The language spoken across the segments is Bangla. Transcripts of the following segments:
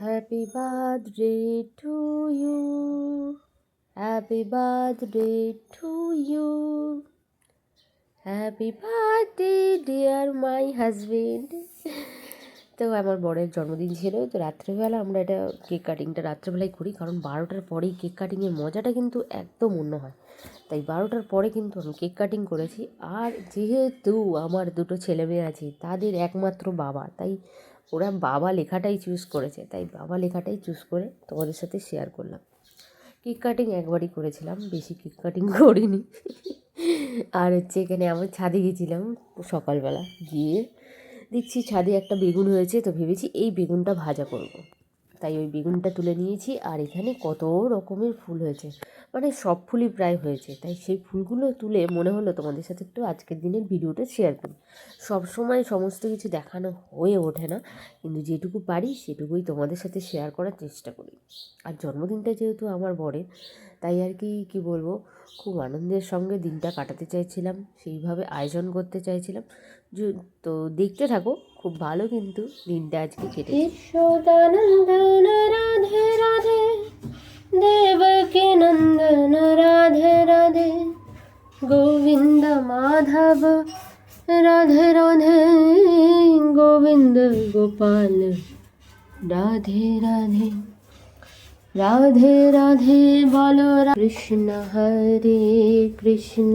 Happy birthday to you. Happy birthday to you. Happy birthday, dear my husband. তো আমার বরের জন্মদিন ছিল, তো রাত্রেবেলা আমরা এটা কেক কাটিংটা রাত্রেবেলায় করি, কারণ বারোটার পরেই কেক কাটিংয়ের মজাটা কিন্তু একদম অন্য হয় তাই বারোটার পরে কিন্তু আমি কেক কাটিং করেছি আর যেহেতু আমার দুটো ছেলে মেয়ে আছে, তাদের একমাত্র বাবা, তাই ওরা বাবা লেখাটাই চুজ করেছে, তাই বাবা লেখাটাই চুজ করে তোমাদের সাথে শেয়ার করলাম কেক কাটিং একবারই করেছিলাম, বেশি কেক কাটিং করিনি আর হচ্ছে এখানে আমি ছাদে গেছিলাম সকালবেলা, গিয়ে দেখছি ছাদে একটা বেগুন হয়েছে, তো ভেবেছি এই বেগুনটা ভাজা করব। তাই ওই বেগুনটা তুলে নিয়েছি আর এখানে কত রকমের ফুল হয়েছে। মানে সব ফুলই প্রায় হয়েছে। তাই সেই ফুলগুলো তুলে মনে হলো তোমাদের সাথে একটু আজকের দিনের ভিডিওটা শেয়ার করি। সব সময় সমস্ত কিছু দেখানো হয়ে ওঠে না, কিন্তু যেটুকু পারি সেটুকুই তোমাদের সাথে শেয়ার করার চেষ্টা করি। আর জন্মদিনটা যেহেতু আমার বরের, তাই আর কি, কী বলব, খুব আনন্দের সঙ্গে দিনটা কাটাতে চাইছিলাম, সেইভাবে আয়োজন করতে চাইছিলাম। তো দেখতে থাকো, খুব ভালো কিন্তু দিনটা আজকে কেটে রাধে রাধে, দেবকে নন্দন, রাধে রাধে, গোবিন্দ মাধব, রাধে রাধে, গোবিন্দ গোপাল, রাধে রাধে রাধে রাধে, বল কৃষ্ণ হরে কৃষ্ণ।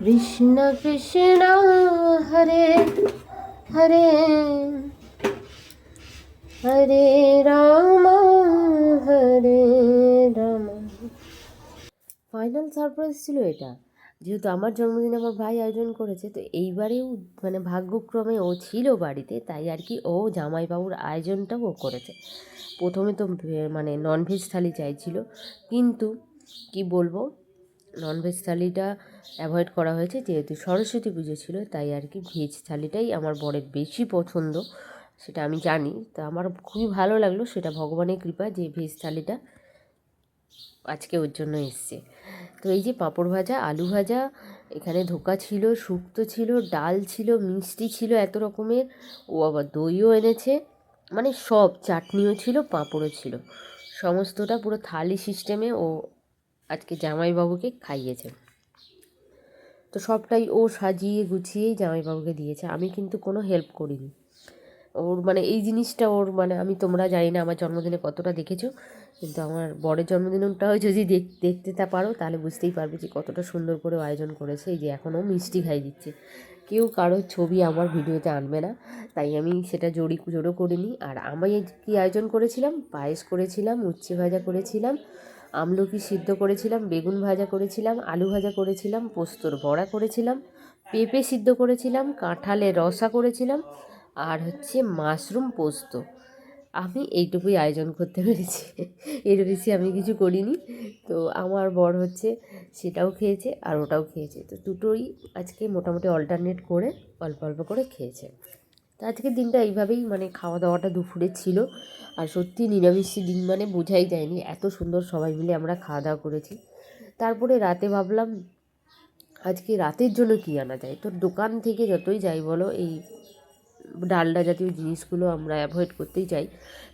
কৃষ্ণ কৃষ্ণ হরে হরে হরে রাম হরে রাম। ফাইনাল সারপ্রাইজ ছিল এটা। যেহেতু আমার জন্মদিন আমার ভাই আয়োজন করেছে, তো এইবারেও মানে ভাগ্যক্রমে ও ছিল বাড়িতে, তাই আর কি ও জামাইবাবুর আয়োজনটাও ও করেছে। প্রথমে তো মানে ননভেজ থালি চাইছিল। কিন্তু কি বলব ননভেজ থালিটা অ্যাভয়েড করা হয়েছে। যেহেতু সরস্বতী পুজো ছিল, তাই আর কি ভেজ থালিটাই আমার বরের বেশি পছন্দ, সেটা আমি জানি। তা আমার খুবই ভালো লাগল, সেটা ভগবানের কৃপা যে ভেজ থালিটা আজকে ওর জন্য এসছে। তো এই যে পাঁপড় ভাজা, আলু ভাজা, এখানে ধোকা ছিল, শুক্তো ছিল, ডাল ছিল, মিষ্টি ছিল এত রকমের। ও আবার দইও এনেছে মানে সব, চাটনিও ছিল, পাঁপড়ও ছিল। সমস্তটা পুরো থালি সিস্টেমে ও আজকে জামাইবাবুকে খাইয়েছে। তো সবটাই ও সাজিয়ে গুছিয়েই জামাইবাবুকে দিয়েছে। আমি কিন্তু কোনো হেল্প করিনি। ওর মানে এই জিনিসটা ওর মানে আমি তোমরা জানি না আমার জন্মদিনে কতটা দেখেছ। কিন্তু আমার বরের জন্মদিনটাও যদি দেখ- দেখতে তা পারো, তাহলে বুঝতেই পারবে যে কতটা সুন্দর করে আয়োজন করেছে। এই যে এখনও মিষ্টি খাই দিচ্ছে। কেউ কারোর ছবি আমার ভিডিওতে আনবে না। তাই আমি সেটা জড়ি জোরও করিনি। আর আমি কি আয়োজন করেছিলাম? পায়েস করেছিলাম, উচ্ছে ভাজা করেছিলাম। আমলকি সিদ্ধ করেছিলাম, বেগুন ভাজা করেছিলাম, আলু ভাজা করেছিলাম, পোস্তর বড়া করেছিলাম, পেঁপে সিদ্ধ করেছিলাম কাঁঠালের রসা করেছিলাম, আর হচ্ছে মাশরুম পোস্ত। আমি এইটুকুই আয়োজন করতে পেরেছি। এর বেশি আমি কিছু করিনি। তো আমার বর হচ্ছে সেটাও খেয়েছে আর ওটাও খেয়েছে। তো দুটোই আজকে মোটামুটি অল্টারনেট করে অল্প অল্প করে খেয়েছে। তো আজকের দিনটা এইভাবেই মানে খাওয়া দাওয়াটা দুপুরে ছিল। আর সত্যি নিরামিষি দিন মানে বোঝাই যায়নি। এত সুন্দর সবাই মিলে আমরা খাওয়া দাওয়া করেছি। তারপরে রাতে ভাবলাম, আজকে রাতের জন্য কী আনা যায়? তো দোকান থেকে যতই যাই বলো, এই ডালডা জাতীয় জিনিসগুলো আমরা অ্যাভয়েড করতেই চাই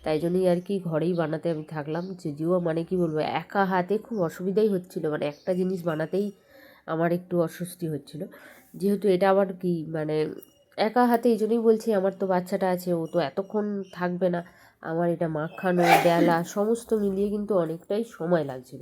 তাই জন্যই আর কি ঘরেই বানাতে আমি থাকলাম। যদিও মানে কি বলব, একা হাতে খুব অসুবিধাই হচ্ছিল। মানে একটা জিনিস বানাতেই আমার একটু অস্বস্তি হচ্ছিল। যেহেতু এটা আবার কি মানে একা হাতে এই জন্যই বলছি, আমার তো বাচ্চাটা আছে, ও তো এতক্ষণ থাকবে না। আমার এটা মাখানো, বেলা, সমস্ত মিলিয়ে কিন্তু অনেকটাই সময় লাগছিল।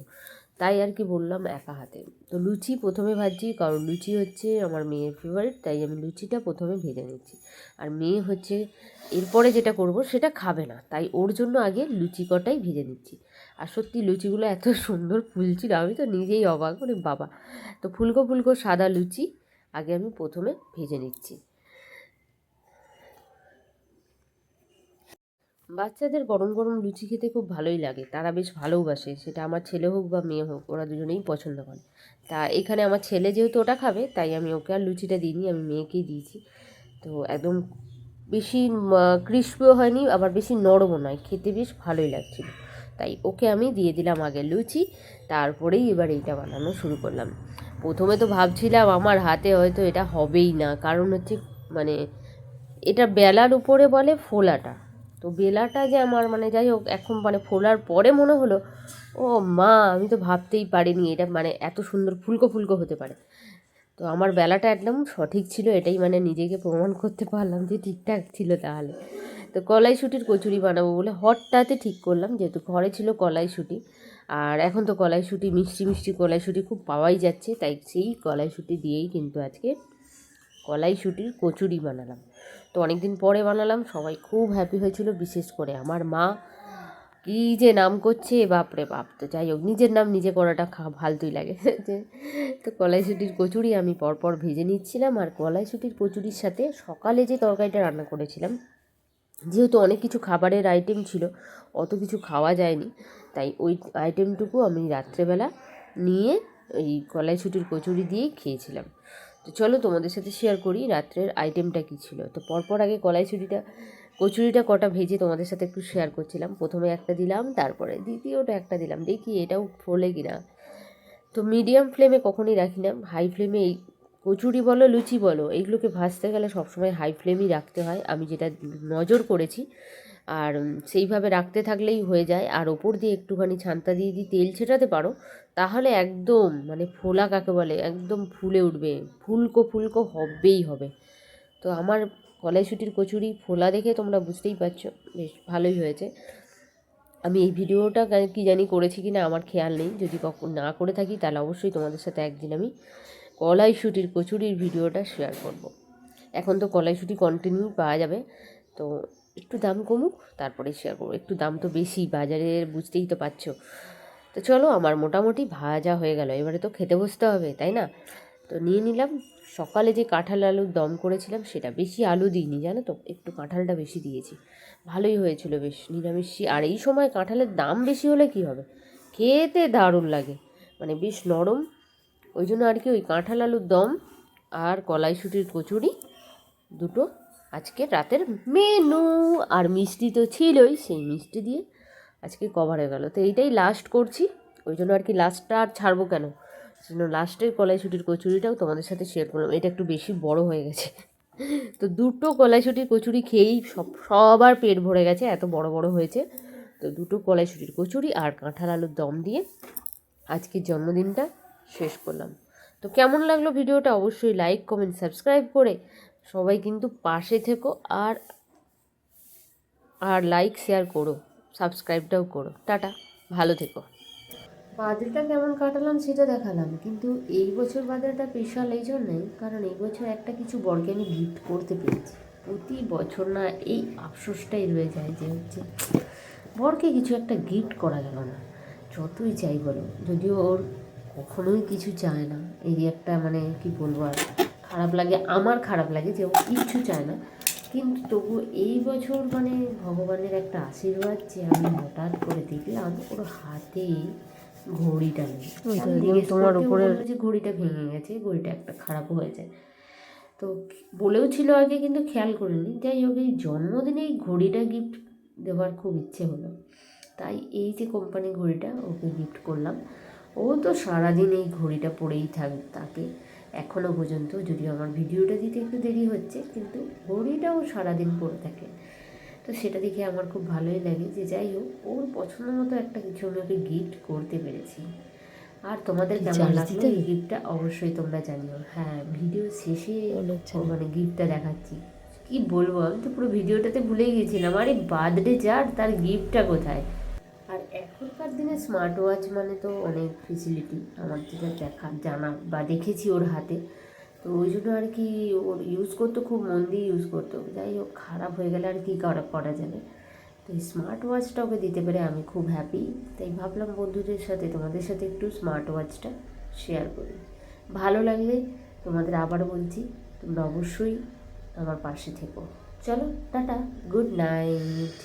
তাই আর কি বললাম, একা হাতে। তো লুচি প্রথমে ভাজছি, কারণ লুচি হচ্ছে আমার মেয়ের ফেভারিট তাই আমি লুচিটা প্রথমে ভেজে নিচ্ছি। আর মেয়ে হচ্ছে, এরপরে যেটা করব সেটা খাবে না, তাই ওর জন্য আগে লুচি কটাই ভেজে নিচ্ছি। আর সত্যি লুচিগুলো এত সুন্দর ফুলছিল, আমি তো নিজেই অবাক করে বাবা। তো ফুলকো ফুলকো সাদা লুচি আগে আমি প্রথমে ভেজে নিচ্ছি। বাচ্চাদের গরম গরম লুচি খেতে খুব ভালোই লাগে। তারা বেশ ভালোবাসে। সেটা আমার ছেলে হোক বা মেয়ে হোক, ওরা দুজনেই পছন্দ করে। তা এখানে আমার ছেলে যেহেতু ওটা খাবে, তাই আমি ওকে আর লুচিটা দিইনি, আমি মেয়েকেই দিয়েছি। তো একদম বেশি ক্রিস্পিও হয়নি, আবার বেশি নরমও নয়। খেতে বেশ ভালোই লাগছিল। তাই ওকে আমি দিয়ে দিলাম আগে লুচি, তারপরেই এবার এইটা বানানো শুরু করলাম। প্রথমে তো ভাবছিলাম আমার হাতে হয়তো এটা হবেই না। কারণ হচ্ছে মানে এটা বেলার উপরে বলে ফোলাটা। তো বেলাটা যে আমার মানে যাই হোক, এখন মানে ফোলার পরে মনে হলো, ও মা, আমি তো ভাবতেই পারিনি এটা মানে এত সুন্দর ফুলকো ফুলকো হতে পারে। তো আমার বেলাটা একদম সঠিক ছিল, এটাই মানে নিজেকে প্রমাণ করতে পারলাম যে ঠিকঠাক ছিল তাহলে। তো কলাইশুটির কচুরি বানাবো বলে হঠাৎই ঠিক করলাম, যেহেতু ঘরে ছিল কলাইশুটি, আর এখন তো কলাইশুটি, মিষ্টি মিষ্টি কলাইশুটি খুব পাওয়াই যাচ্ছে, তাই সেই কলাইশুটি দিয়েই কিন্তু আজকে কলাইশুটির কচুরি বানালাম। তো অনেক দিন পরে বানালাম, সবাই খুব হ্যাপি হয়েছিল, বিশেষ করে আমার মা। কী যে নাম করছে, বাপরে বাপ। তো যাই হোক, নিজের নাম নিজে করাটা খা ফালতুই লাগে। তো কলাইশুটির কচুরি আমি পরপর ভেজে নিচ্ছিলাম, আর কলাইশুটির কচুরির সাথে সকালে যে তরকারিটা রান্না করেছিলাম, যেহেতু অনেক কিছু খাবারের আইটেম ছিল, অত কিছু খাওয়া যায়নি, তাই ওই আইটেমটুকু আমি রাত্রেবেলা নিয়ে এই কলাইশুটির কচুরি দিয়েই খেয়েছিলাম। তো চলো তোমাদের সাথে শেয়ার করি রাত্রের আইটেমটা কী ছিল। তো পরপর আগে কলাই কলাইশুটিটা কচুরিটা কটা ভেজে তোমাদের সাথে একটু শেয়ার করছিলাম। প্রথমে একটা দিলাম, তারপরে দ্বিতীয়টা একটা দিলাম। দেখি এটাও ফোলে কিনা। তো মিডিয়াম ফ্লেমে কখনই রাখি না। হাই ফ্লেমে এই কচুরি বলো, লুচি বলো, এইগুলোকে ভাজতে গেলে সবসময় হাই ফ্লেমই রাখতে হয়। আমি যেটা নজর করেছি, আর সেইভাবে রাখতে থাকলেই হয়ে যায়। আর ওপর দিয়ে একটুখানি ছান্তা দিয়ে দিয়ে তেল ছেটাতে পারো, তাহলে একদম মানে ফোলা কাকে বলে, একদম ফুলে উঠবে। ফুলকো ফুলকো হবেই হবে। তো আমার কলাইশুটির কচুরি ফোলা দেখে তোমরা বুঝতেই পারছ, বেশ ভালোই হয়েছে। আমি এই ভিডিওটা কি জানি করেছি কি না আমার খেয়াল নেই। যদি কখন না করে থাকি, তাহলে অবশ্যই তোমাদের সাথে একদিন আমি কলাইশুটির কচুরির ভিডিওটা শেয়ার করব। এখন তো কলাইশুটি কন্টিনিউ পাওয়া যাবে, তো একটু দাম কমুক, তারপরে শেয়ার করব। একটু দাম তো বেশি, বাজারে বুঝতেই তো পারছ। তো চলো, আমার মোটামুটি ভাজা হয়ে গেল। এবারে তো খেতে বসতে হবে, তাই না? তো নিয়ে নিলাম। সকালে যে কাঁঠাল আলুর দম করেছিলাম, সেটা বেশি আলু দিইনি, জানো তো? একটু কাঁঠালটা বেশি দিয়েছি। ভালোই হয়েছিল বেশ নিরামিষি আর এই সময় কাঁঠালের দাম বেশি হলে কি হবে? খেতে দারুণ লাগে। মানে বেশ নরম ওই জন্য আর কি ওই কাঁঠাল আলুর দম আর কলাইশুটির কচুরি দুটো আজকে রাতের মেনু আর মিষ্টি তো ছিলই, সেই মিষ্টি দিয়ে আজকে কভার হয়ে গেল। তো এইটাই লাস্ট করছি। ওই জন্য আর কি লাস্টটা আর ছাড়বো কেন? সেজন্য লাস্টের কলাইশুটির কচুরিটাও তোমাদের সাথে শেয়ার করলাম। এটা একটু বেশি বড় হয়ে গেছে। তো দুটো কলাইশুটির কচুরি খেয়েই সব, সবার পেট ভরে গেছে, এত বড় বড় হয়েছে। তো দুটো কলাইশুটির কচুরি আর কাঁঠাল আলুর দম দিয়ে আজকের জন্মদিনটা শেষ করলাম। তো কেমন লাগল ভিডিওটা অবশ্যই লাইক কমেন্ট সাবস্ক্রাইব করে সবাই কিন্তু পাশে থেকো আর আর লাইক শেয়ার করো সাবস্ক্রাইবটাও করো। টাটা, ভালো থেকো। বাদলটা কেমন কাটালাম সেটা দেখালাম, কিন্তু এই বছর বাদলটা স্পেশাল এই জন্যই কারণ এই বছর একটা কিছু বরকে আমি গিফট করতে পেরেছি। প্রতি বছর না এই আফসোসটাই রয়ে যায় যে হচ্ছে বরকে কিছু একটা গিফট করা গেল না, যতই চাই বলো, যদিও ওর কখনোই কিছু চায় না। এই একটা মানে কি বলব আর খারাপ লাগে আমার খারাপ লাগে যে ও কিচ্ছু চায় না। কিন্তু তবু এই বছর মানে ভগবানের একটা আশীর্বাদ যে আমি হঠাৎ করে দেখলাম ওর হাতে ঘড়িটা নেই। তোমার উপরে- যে ঘড়িটা ভেঙে গেছে ঘড়িটা একটা খারাপ হয়েছে তো বলেও ছিল আগে কিন্তু খেয়াল করিনি। যাই হোক এই জন্মদিনে এই ঘড়িটা গিফট দেওয়ার খুব ইচ্ছে হলো। তাই এই যে কোম্পানি ঘড়িটা ওকে গিফট করলাম। ও তো সারাদিন এই ঘড়িটা পরেই থাক তাকে এখনও পর্যন্ত যদিও আমার ভিডিওটা দিতে একটু দেরি হচ্ছে কিন্তু ঘড়িটাও সারাদিন পরে থাকে। তো সেটা দেখে আমার খুব ভালোই লাগে যে যাই হোক ওর পছন্দ মতো একটা কিছু আমি ওকে গিফট করতে পেরেছি। আর তোমাদের কেমন লাগল এই গিফটটা অবশ্যই তোমরা জানিও। হ্যাঁ ভিডিও শেষে মানে গিফটটা দেখাচ্ছি। কি বলব? আমি তো পুরো ভিডিওটাতে ভুলেই গেছিলাম আরে বার্থডে যার তার গিফটটা কোথায়? এখনকার দিনে স্মার্ট ওয়াচ মানে তো অনেক ফেসিলিটি আমার যেটা দেখা, জানা বা দেখেছি ওর হাতে। তো ওই জন্য আর কি ওর ইউজ করতো খুব মন দিয়ে ইউজ করতো যাই হোক, খারাপ হয়ে গেলে আর কী করা করা যাবে। তো এই স্মার্ট ওয়াচটা ওকে দিতে পেরে আমি খুব হ্যাপি তাই ভাবলাম বন্ধুদের সাথে, তোমাদের সাথে একটু স্মার্ট ওয়াচটা শেয়ার করি। ভালো লাগলে তোমাদের আবার বলছি, তোমরা অবশ্যই আমার পাশে থেকো। চলো, টাটা গুড নাইট